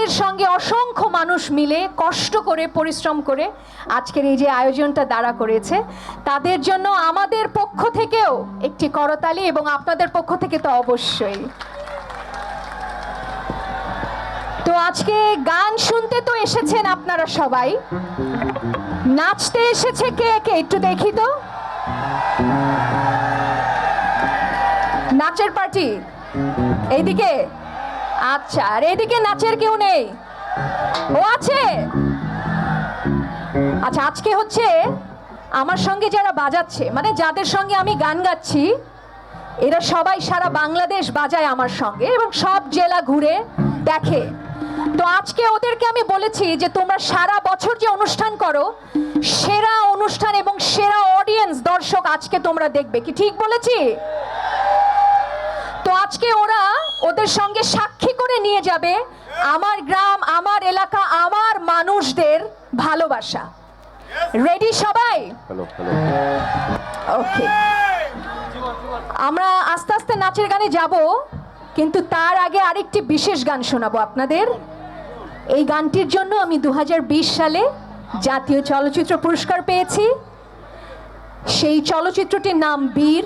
আপনাদের সঙ্গে অসংখ্য মানুষ মিলে কষ্ট করে, পরিশ্রম করে আজকের এই যে আয়োজনটা দাঁড়া করেছে, তাদের জন্য আমাদের পক্ষ থেকেও একটি করতালি এবং আপনাদের পক্ষ থেকে তো অবশ্যই। তো আজকে গান শুনতে তো এসেছেন আপনারা সবাই। নাচতে এসেছে কে কে একটু দেখি তো। নাচের পার্টি। এইদিকে আচ্ছা আর এদিকে নাচের কেউ নেই। ও আছে? আচ্ছা আজকে হচ্ছে আমার সঙ্গে যারা বাজাচ্ছে মানে যাদের সঙ্গে আমি গান গাচ্ছি, এরা সবাই সারা বাংলাদেশ বাজায় আমার সঙ্গে এবং সব জেলা ঘুরে দেখে। তো আজকে ওদেরকে আমি বলেছি যে তোমরা সারা বছর যে অনুষ্ঠান করো, সেরা অনুষ্ঠান এবং সেরা অডিয়েন্স দর্শক আজকে তোমরা দেখবে, কি ঠিক বলেছি? তো আজকে ওরা ওদের সঙ্গে সাক্ষী করে নিয়ে যাবে আমার গ্রাম আমার এলাকা আমার মানুষদের ভালোবাসা। রেডি সবাই? ওকে আমরা আস্তে আস্তে নাচের গানে যাব কিন্তু তার আগে আরেকটি বিশেষ গান শোনাবো আপনাদের। এই গানটির জন্য আমি দু হাজার বিশ সালে জাতীয় চলচ্চিত্র পুরস্কার পেয়েছি। সেই চলচ্চিত্রটির নাম বীর।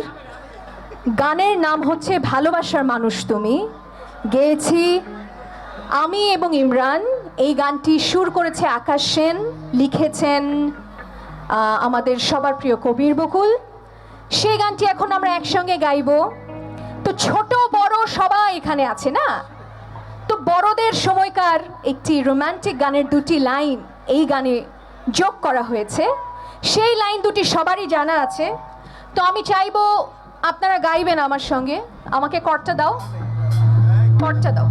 গানের নাম হচ্ছে ভালোবাসার মানুষ তুমি। গেয়েছি আমি এবং ইমরান। এই গানটি সুর করেছে আকাশ সেন, লিখেছেন আমাদের সবার প্রিয় কবির বকুল। সেই গানটি এখন আমরা একসঙ্গে গাইবো। তো ছোট, বড় সবাই এখানে আছে না? তো বড়দের সময়কার একটি রোমান্টিক গানের দুটি লাইন এই গানে যোগ করা হয়েছে। সেই লাইন দুটি সবারই জানা আছে। তো আমি চাইব আপনারা গাইবেন আমার সঙ্গে। আমাকে কর্তা দাও। কর্তা দাও।